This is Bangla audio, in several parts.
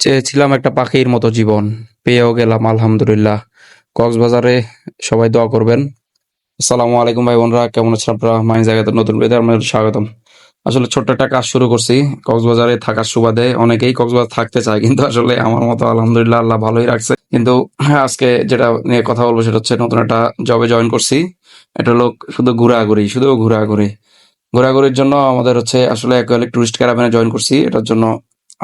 চেয়েছিলাম একটা পাখির মতো জীবন। পেয়েও গেলাম, আলহামদুলিল্লাহ। কক্সবাজারে সবাই দোয়া করবেন। আসসালামু আলাইকুম ভাই বোনরা, কেমন আছেন আপনারা? মাইন জায়গাতে নতুন স্বাগতম। আসলে ছোট্ট একটা কাজ শুরু করছি। কক্সবাজারে থাকার সুবাদে অনেকেই কক্সবাজার থাকতে চায়, কিন্তু আসলে আমার মতো আলহামদুলিল্লাহ আল্লাহ ভালোই রাখছে। কিন্তু আজকে যেটা নিয়ে কথা বলব সেটা হচ্ছে নতুন একটা জবে জয়েন করছি। এটা লোক শুধু ঘোরাঘুরি শুধু ঘোরাঘুরি। ঘোরাঘুরির জন্য আমাদের হচ্ছে আসলে টুরিস্ট ক্যারাভেনে জয়েন করছি। এটার জন্য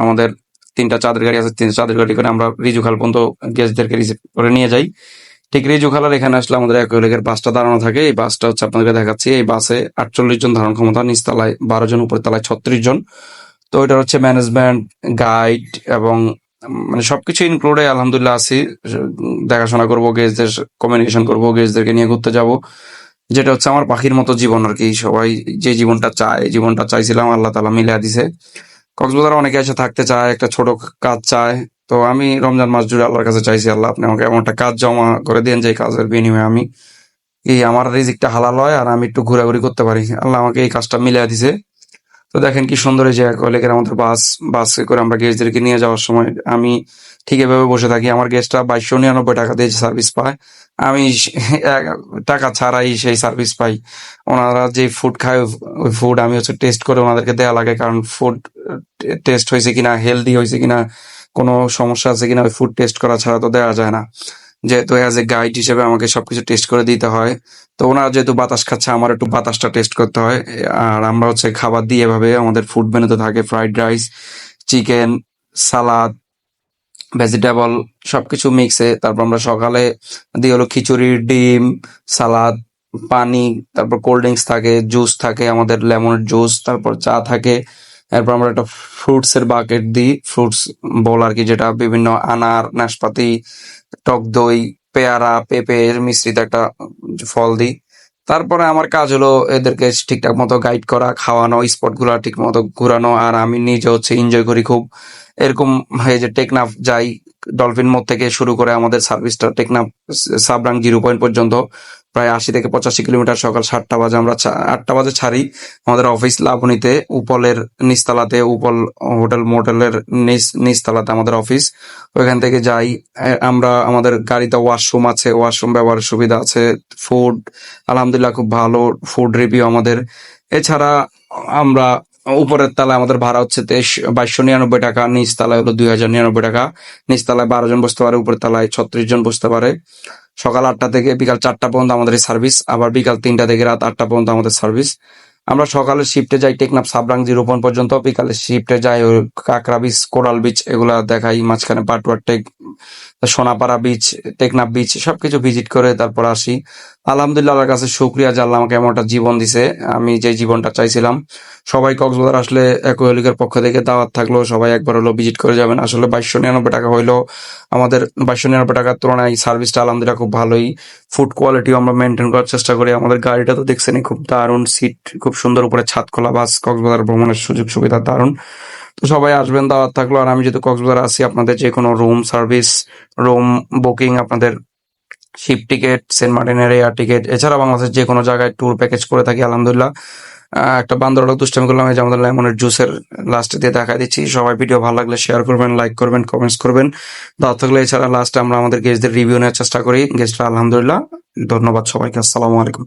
আমাদের তিনটা চাঁদের গাড়ি আছে, তিনটা চাঁদের গাড়ি করে আমরা রিজুখাল পর্যন্ত গেস্টদেরকে রিসিভ করে নিয়ে যাই। ঠিক রিজুখালার এখানে আসলে আমাদের একলেগের বাসটা দাঁড়ানো থাকে। এই বাসটা হচ্ছে আপনাদেরকে দেখাচ্ছি। এই বাসে আটচল্লিশ জন ধারণ ক্ষমতা নিচতলায় বারো জন, উপরের তলায় ছত্রিশ জন। তো এটা হচ্ছে ম্যানেজমেন্ট গাইড এবং মানে সবকিছু ইনক্লুডে আলহামদুলিল্লাহ আছি। দেখাশোনা করব গেস্টদের কমিউনিকেশন করব গেস্টদেরকে নিয়ে ঘুরতে যাব। যেটা হচ্ছে আমার পাখির মতো জীবন আর কি। সবাই যে জীবনটা চায়, জীবনটা চাইছিলাম, আল্লাহ তালা মিলিয়ে দিছে। কক্সবাজারে অনেকে এসে থাকতে চায়, একটা ছোট কাজ চায়। তো আমি রমজান মাস জুড়ে আল্লাহর কাছে চাইছি, আল্লাহ আপনি আমাকে এমন একটা কাজ জমা করে দেন যে কাজের বিনিময়ে আমি এই আমার রিজিকটা হালাল হয় আর আমি একটু ঘোরাঘুরি করতে পারি। আল্লাহ আমাকে এই কাজটা মিলিয়ে দিছে। তো দেখেন কি সুন্দর এই যে কলেজের আমাদের বাস বাসে করে আমরা গেস্টদেরকে নিয়ে যাওয়ার সময় আমি ঠিক এভাবে বসে থাকি। আমার গেস্টরা বাইশশো নিরানব্বই টাকা দিয়ে সার্ভিস পায়, আমি টাকা ছাড়াই সেই সার্ভিস পাই। ওনারা যে ফুড খায়, ওই ফুড আমি হচ্ছে টেস্ট করে ওনাদেরকে দেওয়া লাগে, কারণ ফুড টেস্ট হয়েছে কিনা হেলদি হয়েছে কিনা, কোনো সমস্যা আছে কিনা, ওই ফুড টেস্ট করা ছাড়া তো দেওয়া যায় না। যেহেতু অ্যাজ এ গাইড হিসেবে আমাকে সবকিছু টেস্ট করে দিতে হয়। তো ওনারা যেহেতু বাতাস খাচ্ছে, আমার একটু বাতাসটা টেস্ট করতে হয়। আর আমরা হচ্ছে খাবার দিয়ে এভাবে আমাদের ফুড মেনুতে থাকে fried rice chicken salad vegetable সবকিছু মিক্সে তারপর আমরা সকালে দিয়ে হলো খিচুড়ি, ডিম সালাদ পানি, তারপর কোল্ড ড্রিঙ্কস থাকে জুস থাকে, আমাদের লেমনের জুস তারপর চা থাকে। এরপর আমরা একটা ফ্রুটস এর বাকেট দিই। ফ্রুটস বল আর কি, যেটা বিভিন্ন আনার, নাশপাতি, টক দই, পেয়ারা, পেঁপে এর মিশ্রিত একটা ফল দিই। তারপরে আমার কাজ হলো এদেরকে ঠিকঠাক মতো গাইড করা, খাওয়ানো স্পটগুলা ঠিক মতো ঘুরানো, আর আমি নিজে হচ্ছে এনজয় করি খুব। এরকম হয়ে যে টেকনাফ যাই ডলফিন মোড় থেকে শুরু করে আমাদের সার্ভিসটা টেকনাফ, সাবরাং জিরো পয়েন্ট পর্যন্ত। প্রায় আশি থেকে পঁচাশি কিলোমিটার সকাল সাতটা বাজে আমরা আটটা বাজে ছাড়ি। আমাদের অফিস লাবণীতে, উপলের নিচতলাতে, উপল হোটেল মোটেলের নিচ নিচতলাতে আমাদের অফিস ওইখান থেকে যাই। আমরা আমাদের গাড়িতে ওয়াশরুম আছে। ওয়াশরুম ব্যবহারের সুবিধা আছে। ফুড আলহামদুলিল্লাহ খুব ভালো ফুড রিভিউ আমাদের। এছাড়া আমরা উপরের তলায় আমাদের ভাড়া হচ্ছে তেইশ, বাইশশো নিরানব্বই টাকা। নিচ তলায় হলো দুই হাজার নিরানব্বই টাকা। নিচ তলায় বারো জন বসতে পারে, উপরের তলায় ছত্রিশ জন বসতে পারে। সকাল আটটা থেকে বিকাল চারটা পর্যন্ত আমাদের সার্ভিস আবার বিকাল তিনটা থেকে রাত আটটা পর্যন্ত আমাদের সার্ভিস আমরা সকালে শিফটে যাই, টেকনাফ, সাবরাং জিরো পয়েন্ট পর্যন্ত, বিকালে শিফটে যাই, ওই কাঁকড়া বিচ কোরাল বিচ এগুলা দেখাই, মাঝখানে Patuar take, Sonapara beach Teknaf beach সবকিছু ভিজিট করে তারপর আসি। আলহামদুলিল্লাহ, আল্লাহর কাছে শুক্রিয়া আল্লাহ আমাকে এমন একটা জীবন দিছে। আমি যে জীবনটা চাইছিলাম, সবাই কক্সবাজার আসলে একোয়েলিকের পক্ষ থেকে দাওয়াত থাকল, সবাই একবার হলো ভিজিট করে যাবেন। আসলে বাইশশো নিরানব্বই টাকা হইল, আমাদের বাইশশো নিরানব্বই টাকার তুলনায় সার্ভিসটা আলহামদুলিল্লাহ খুব ভালোই। ফুড কোয়ালিটিও আমরা মেনটেন করার চেষ্টা করি। আমাদের গাড়িটা তো দেখছেনই, খুব দারুণ সিট খুব সুন্দর উপরে ছাদ খোলা, বাস, কক্সবাজার ভ্রমণের সুযোগ সুবিধা দারুণ। তো সবাই আসবেন, দাওয়াত থাকল। আর আমি যেহেতু কক্সবাজার আসি আপনাদের যে কোনো রুম সার্ভিস রুম বুকিং আপনাদের শিপ টিকিট সেন্ট মার্টিনের এয়ার টিকিট এছাড়া বাংলাদেশের যে কোনো জায়গায় ট্যুর প্যাকেজ করে থাকি, আলহামদুলিল্লাহ। একটা বান্দরবাড়া দুষ্টামি করলাম, এই যে আমাদের লেমনের জুসের লাস্টে দিয়ে দেখা দিচ্ছি। সবাই ভিডিও ভালো লাগলে শেয়ার করবেন লাইক করবেন কমেন্টস করবেন। দাওয়াত থাকলে এছাড়া লাস্টে আমরা আমাদের গেস্টদের রিভিউ নেওয়ার চেষ্টা করি। গেস্টরা আলহামদুলিল্লাহ, ধন্যবাদ সবাইকে, আসসালামু আলাইকুম।